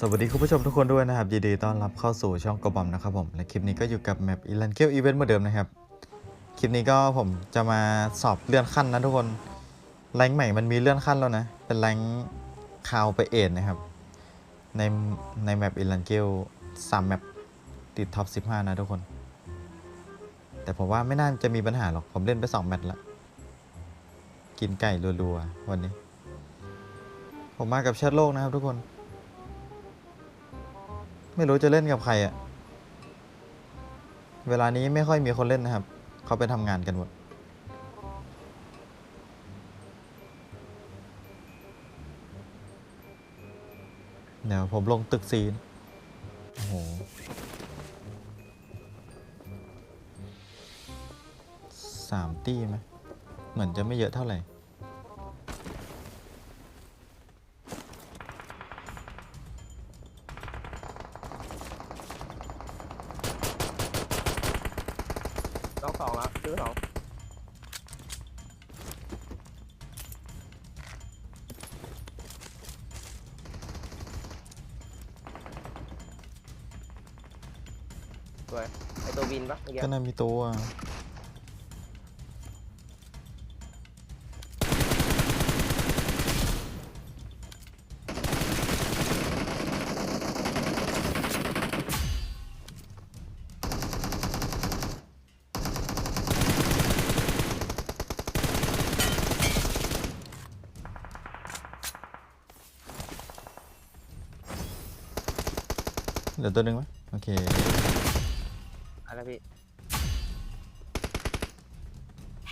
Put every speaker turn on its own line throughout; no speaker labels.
สวัสดีคุณผู้ชมทุกคนด้วยนะครับยินดีต้อนรับเข้าสู่ช่องกบอมนะครับผมและคลิปนี้ก็อยู่กับแมปอีลันเกลอีเวนต์เหมือนเดิมนะครับ คลิปนี้ก็ผมจะมาสอบเลื่อนขั้นนะทุกคนแรงค์ใหม่มันมีเลื่อนขั้นแล้วนะ เป็นแรงค์คาวไปเอ็ดนะครับ ในในแมปอีลันเกลสามแมปติดท็อป15 นะทุกคน แต่ผมว่าไม่น่าจะมีปัญหาหรอกผมเล่นไป 2 แมตช์ละกินไก่รัวๆวันนี้ ผมมากับแชทโลกนะครับทุกคน ไม่รู้จะเล่นกับใครอะเวลานี้ไม่ค่อยมีคนเล่นนะครับ เขาไปทำงานกันหมด เดี๋ยวผมลงตึกซีนโอ้โหสามตี้ไหมเหมือนจะไม่เยอะเท่าไหร่
ต้องสองแล้วซื้อสองสวยไอตัวบินปะเมื่อกี้
ก็น่ามีตัว ลือตัวหนึ่งไหมโอเค
อะไรพี่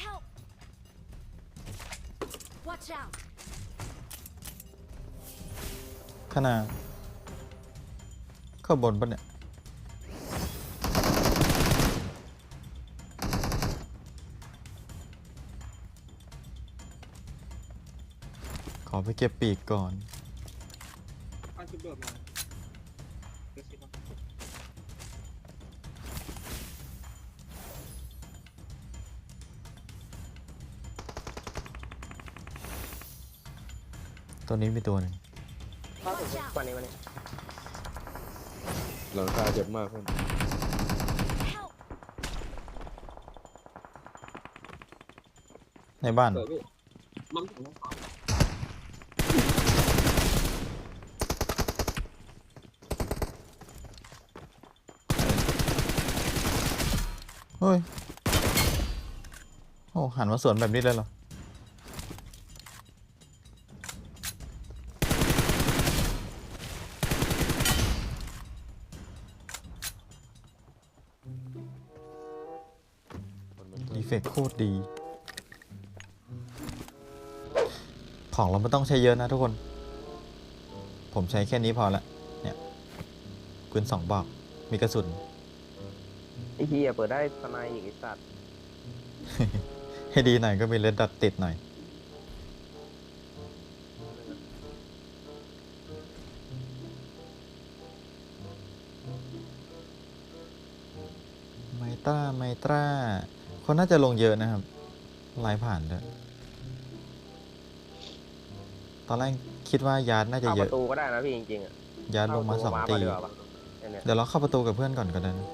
Help! Watch out!
ขางหนาดข้างบนปะเนี่ยขอไปเก็บปีกก่อน
อันจุดโดดมา
ตัวนี้มีตัวหนึ่ง
เข้าถึงวันนี้วันนี้
หลังคาเจ็บมากครับ
Help!
ในบ้าน
เกิดพี่ล้มถึงน้องสาว
เฮ้ยโอ้หันมาสวนแบบนี้เลยเหรอ ของเราไม่ต้องใช้เยอะนะทุกคน ผมใช้แค่นี้พอละ เนี่ยปืนสองบอกมีกระสุน
ไอ้เฮียเปิดได้สไนอีกไอ้สัตว์
ให้ดีหน่อยก็มีเลดดัดติดหน่อย ไมตราไมตราคนน่าจะลงเยอะนะครับไลน์ผ่านด้วย ตอนแรกคิดว่ายาร์ดน่าจะ
เข้า
เย
ป
อะ
ระตูก็ได้นะพี่จริงๆอะ
ยาร์ดลงมาสอง
เข้
ตี
ประวาร์ปดีกว่าปะเนี่ย
เดี๋ยวเราเข้าประตูกับเพื่อนก่อนก็ได้นะ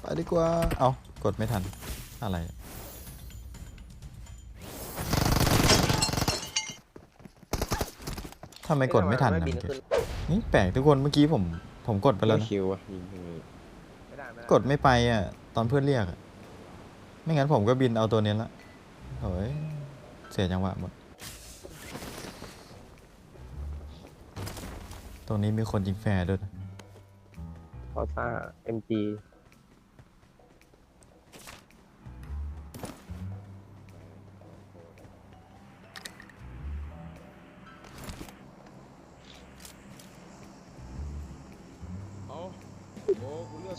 ไปดีกว่า เอากดไม่ทัน อะไร ทำไมกดไม่ทันนะ
บิ
เมื่อกี้
ขึ้น
นี่แปลกทุกคนเมื่อกี้ผม ผมกดไปแล้ว
ไม่
นะ
คิวอะยิงตรงนี้
ไม่ได้ไม่ได้
กดไม่ไปอะ ตอนเพื่อนเรียกอะไม่งั้นผมก็บินเอาตัวนี้ละโอ้ยเสียจังหวะหมด ตรงนี้มีคนยิงแฟร์ด้วยนะ
พอซ่าเ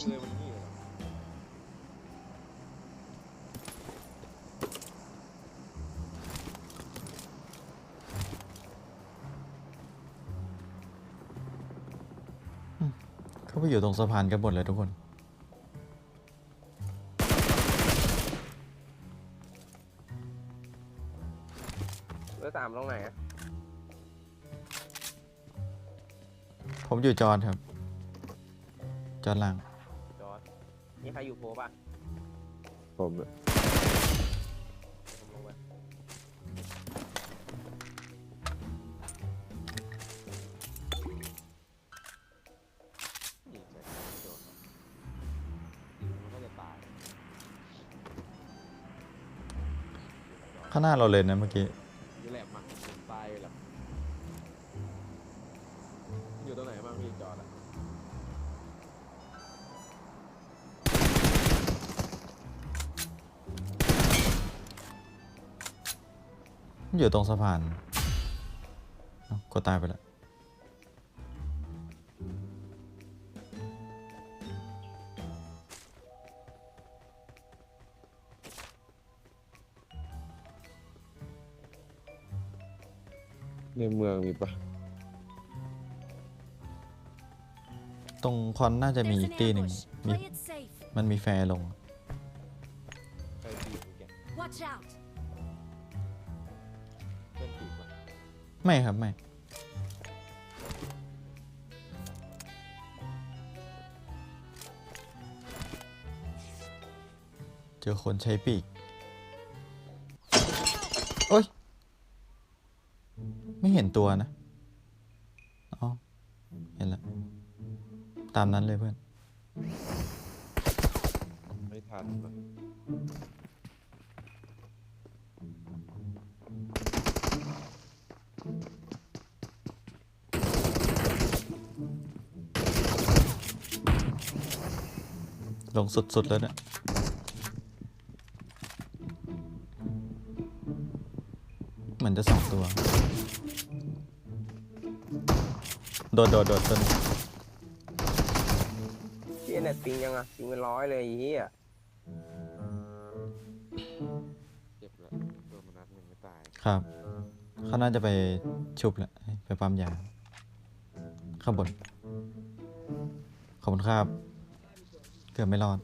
เล
ยมันนี่เหรอ
เขาไปอยู่ตรงสะพานกันหมดเลยทุกคน
เบอสามลงไหนอะ
ผมอยู่จอนครับ จอนล่าง
นี่ใครอยู่โพป่ะ
ผมอะ
ผมลงไป
ยิงใส่ไม่โดนหรอกมันก็จะตาย
ข้างหน้าเราเลยนะเมื่อกี้
อยู่ตรง
สะพานเอ้ากดตายไปแล้ว
ในเมืองมีปะ
ตรงคอนน่าจะมี
There's
อีก
an
ตีหนึ่ง
ambush.
มี
Play it safe.
มันมีแฟร์ลง
ใครตีกูแก
Watch out.
ไม่ครับ ไม่ เจอคนใช้ปีก โอ้ย ไม่เห็นตัวนะ อ๋อ เห็นแล้ว ตามนั้นเลยเพื่อน
ไม่ทันปะ
ลงสุด ๆ แล้วเนี่ยเหมือนจะสองตัว โดดโดดโดดตัวนี้
พี่เน็ตปิงยังอะปิงเป็นร้อยเลยไอ้เหี้ย
เจ็บแล้วโดนมานัดหนึ่งไม่ตาย
ครับเขาน่าจะไปชุบแหละไปปั๊มยาข้างบน ขอบคุณครับเกือบไม่รอด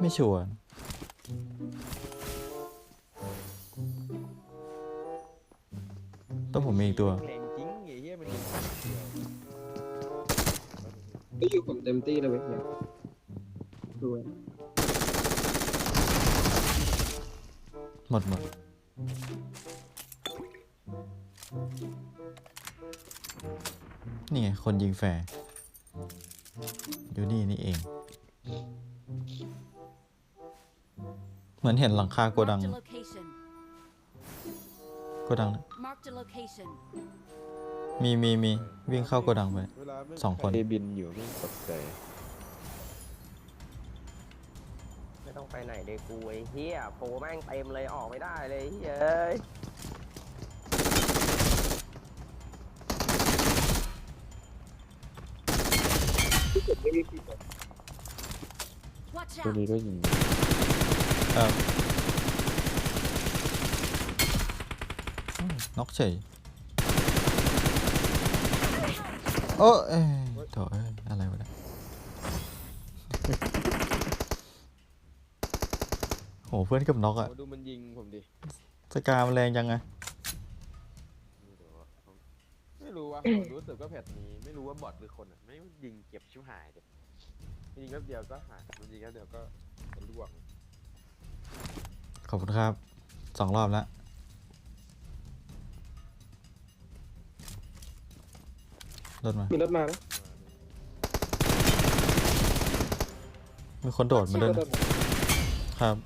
ไม่
ชัวร์ต้องผมมีอีกตัว
แรงจริงไอ้เหี้ยมันยิงเดียว
ก็อยู่ผมเต็มที่เลยเว้ยเนี่ยดูเว้ย
หมดหมดนี่ไงคนยิงแฟร์อยู่นี่นี่เอง เหมือนเห็นหลังคาโกดัง
Marked a location.
โกดังนะ
Marked a location.
มีมีมีวิ่งเข้าโกดังไป
เวลาไม่
สองคน
ใรบินอยู่ไม่ตกใจ
ไม่ต้องไปไหนเลยกูไอ้เหี้ยโพแม่งเต็มเลยออกไม่ได้เลยไอ้เหี้ยเอ้ย
ไม่มีผิดหรอก
Watch
ตัว
out.
นี้ก็ยิง
ครับอืมน็อกเฉยโอ้เอ้ยโถเอ้ยอะไรวะเนี่ยโหเพื่อนกับน็อกอะ
โอ้ดูมันยิงผมดิ
สกามันแรงจังไง
ไม่รู้ว่าผมไม่รู้ว่าผมรู้สึกว่าแพทนี้ ไม่รู้ว่าบอทหรือคนอะไม่ยิงเก็บชิบหายเลยยิงแป๊บเดียวก็หายมันยิงแป๊บเดียวก็ล่วง
ขอบคุณครับสองรอบแล้ว รถมา
มีรถมานะ
มีคนโดดมาด้วย
ร
นะ
ถมา
ครับ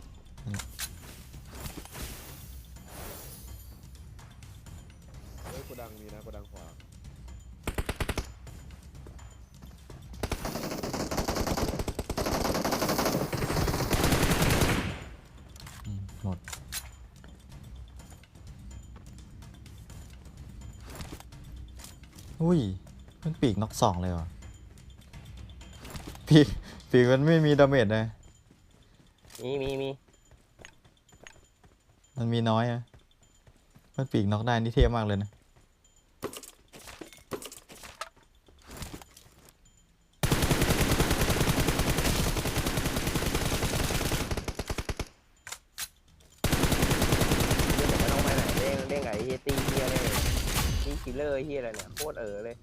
ปีกน็อกสองเลยเหรอปีกปีกมันไม่มีดาเมจเลย
มีมีมี
มันมีน้อยอะมันปีกน็อกได้นี่เท่มากเลยนะ
เดี๋ยวผมไม่ต้องไปไหนเด้งเด้งไอ้เฮียตีเฮียเลยตีคิลเลอร์เฮียอะไรเนี่ยโคตรเออเลย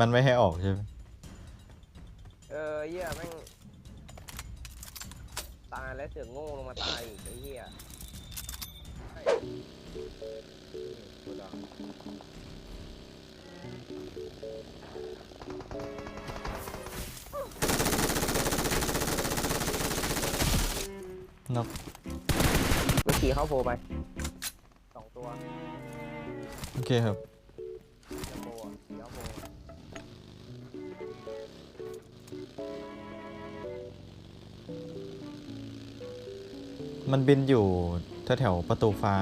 มันไม่ให้ออกใช่ไหม
เออเฮียแม่งตายแล้วเสือกโง่ลงมาตายอีกไอ้เฮีย
โกดัง
น็อก
เมื่อกี้เข้าโพไปสองตัว
โอเคครับ มันบินอยู่แถวๆประตูฟ้า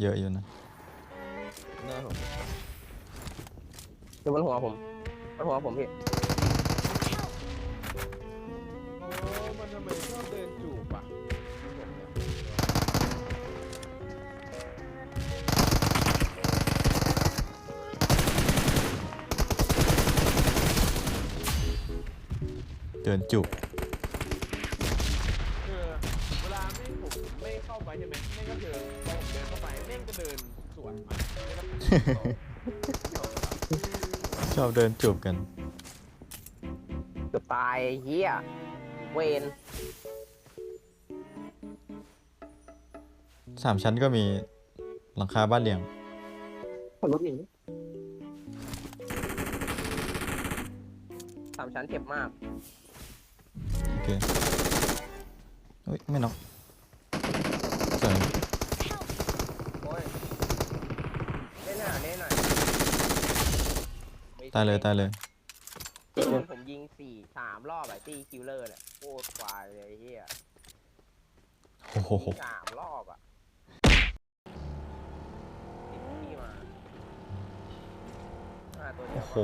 เยอะอยู่นะ
หน้าผม
ดูบนหัวผมบนหัวผมพี่
โอ้มันทำไมชอบเดินจูบอะผมเนี่ย
เดินจุก
เออเวลาแม่งผมไม่ เข้าไปใช่ไหมแม่งก็คือพอผมเดินเข้าไปแม่งก็เดินสวนมาแล้วก็
ชอบเดินจูบกัน
เกือบตายไอ้เฮียเวน
สามชั้นก็มีหลังคาบ้านเรียง
ขับรถหนี
สามชั้นเจ็บมาก
โอเคเฮ้ย ไม่น็อก สวย
โอ้ยเล่นหน่อยเล่นหน่อยไม่
ตายเลยตายเลย
โดนผมยิงสี่สามรอบไอ้ตีคิลเลอร์เนี่ยโคตรควายเลยไอ้เฮีย
โอ้โห
ยิงสามรอบอะติดที่มาห้าตัวเดียว
โห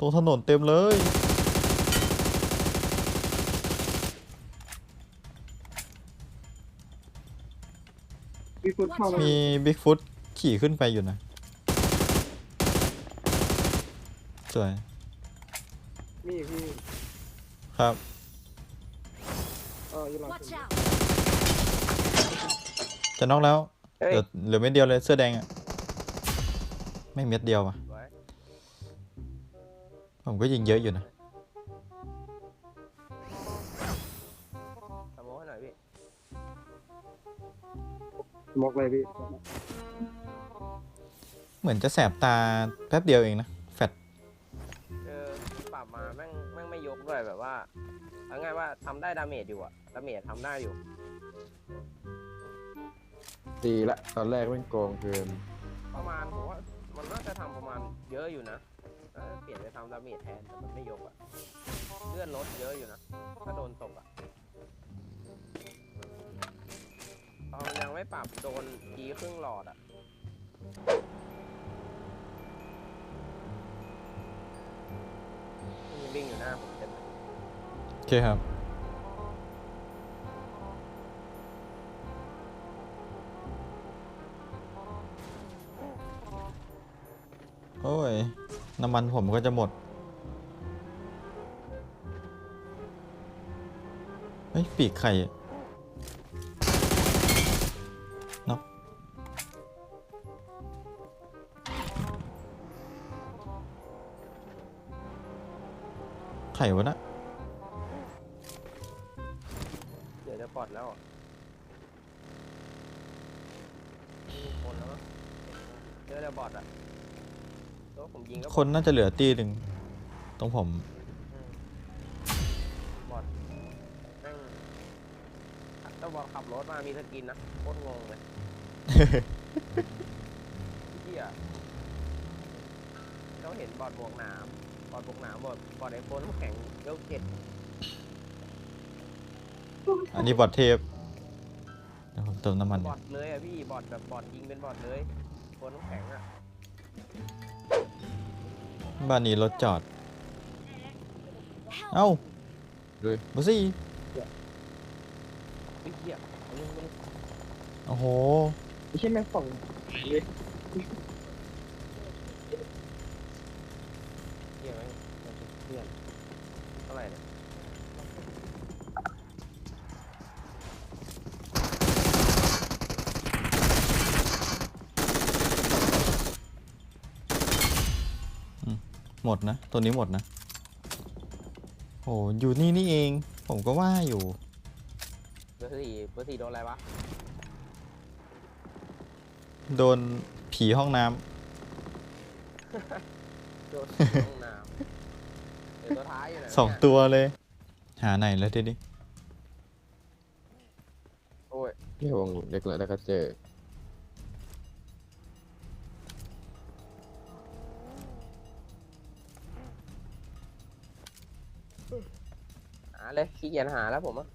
ตัวถนนเต็มเลย
พี่ฟุตเข้ามา
มีบิ๊กฟุตขี่ขึ้นไปอยู่นะ สวย
มีพี่
ครับ
เอออยู่หลัง
Watch
ผม
out!
จะน็อกแล้ว
เฮ้ย
เหลือเหลือเม็ดเดียวเลยเสื้อแดงอะไม่เม็ดเดียวอะ
สวย
ผมก็ยิงเยอะอยู่นะ
มอ
กเลยพี่
เหมือนจะแสบตาแป๊บเดียวเองนะ แฟด
เออปรับมาแม่งแม่งไม่ยกด้วยแบบว่าเอาง่ายว่าทำได้ดาเมจอยู่อะดาเมจทำได้อยู่
ดีละ ตอนแรกแม่งโกงเกิน
ประมาณผมว่ามันน่าจะทำประมาณเยอะอยู่นะน่าจะเปลี่ยนไปทำดาเมจแทนแต่มันไม่ยกอะเลื่อนลดเยอะอยู่นะ ถ้าโดนตกอะ ตอนยังไม่ปรับโดนกีครึ่งหลอดอะมีวิ่งอยู่หน้าผมเต็มเลย
โอเคครับ โอ้ย น้ำมันผมก็จะหมด เฮ้ย ปีกไข่ ข่วะนะ
เดี๋ยวจะปลอดแล้วอะมีคนแล้วมั้งเจอแต่บอทอะตัวผมยิงก็
คนน่าจะเหลือตีหนึ่งตรงผม
อืมบอทแม่งต้องบอกขับรถมามีสกินนะโคตรงงเลยเฮียต้องเห็นบอทบวกหนามบ อทบวกหนามบอทบอทไอโฟนน้ำแข็งเวลเจ็ด
อันนี้บอดเทพเดี๋ยวผมเติมน้ำมัน
บ
เนี่
อยทเลยอะพี่บอทแบบบอทยิงเป็นบอทเลยคนน้ำแข็งอะ
บ้านนี้รถจอด
Help!
เอ้า
ด้วย
บอซี่
ไอ้เหี้ยเอาเรื่องมัน
โอ้โห
ไม่ใช่แม่งฝั่งเลย
เหี้ยไหมมันเป็นเพื่อนเท่าไหร่เนี่ย
หมดนะ ตัวนี้หมดนะ โอ้อยู่นี่นี่เอง ผมก็ว่าอยู่
เบอร์สี่เบอร์สี่โดนอะไรวะ
โดนผีห้องน้ำ
โดนห้องน้ำเดี๋ยวตัวท้ายอยู่ไหนวะ
สอง
เนี่ย
ตัวเลย หาไหนแล้วทีนี้
โอ้ย
เที่ยววงเล็กเลยแล้วก็เจอ
หาเลยขี้เกียจหาแล้วผมอะ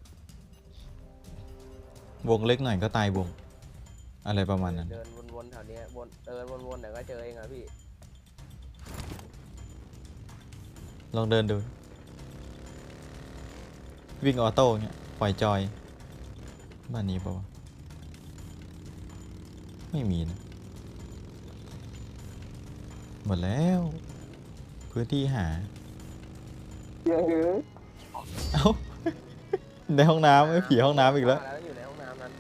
วงเล็กหน่อยก็ตายวง อะไรประมาณนั้น
เดินวนๆแถวเนี้ยวนเดินวนๆเดี๋ยวก็เจอเองอะพี่
ลองเดินดู วิ่งออโต้เงี้ยปล่อยจอย บ้านนี้ปะวะไม่มีนะ หมดแล้ว พื้นที่หา
เยอะเลย
เอ้าในห้องน้ำไม่ผีห้องน้ำอีกแล้ว
แล้วอยู่ในห้องน้ำนั้น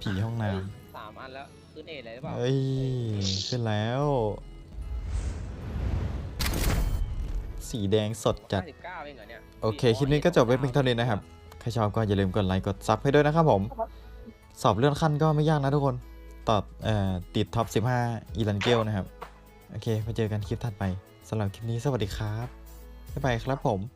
ผีห้องน้
สามอันแล้วขึ้นเอทเลยหรือเปำล่า
เอ้ยขึ้นแล้ว สีแดงสดจัด
ห้าสิบเก้าเองเหรอเนี่ย
โอเค คลิปนี้ก็จบไว้เพียงเท่านี้นะครับ ใครชอบก็อย่าลืมกดไลค์ กดซับให้ด้วยนะครับผม สอบเลื่อนขั้นก็ไม่ยากนะทุกคน ตอบเอ่อติดท็อป 15 อีลันเกลนะครับ โอเคมาเจอกันคลิปถัดไปสำหรับคลิปนี้สวัสดีครับบ๊ายบายครับผม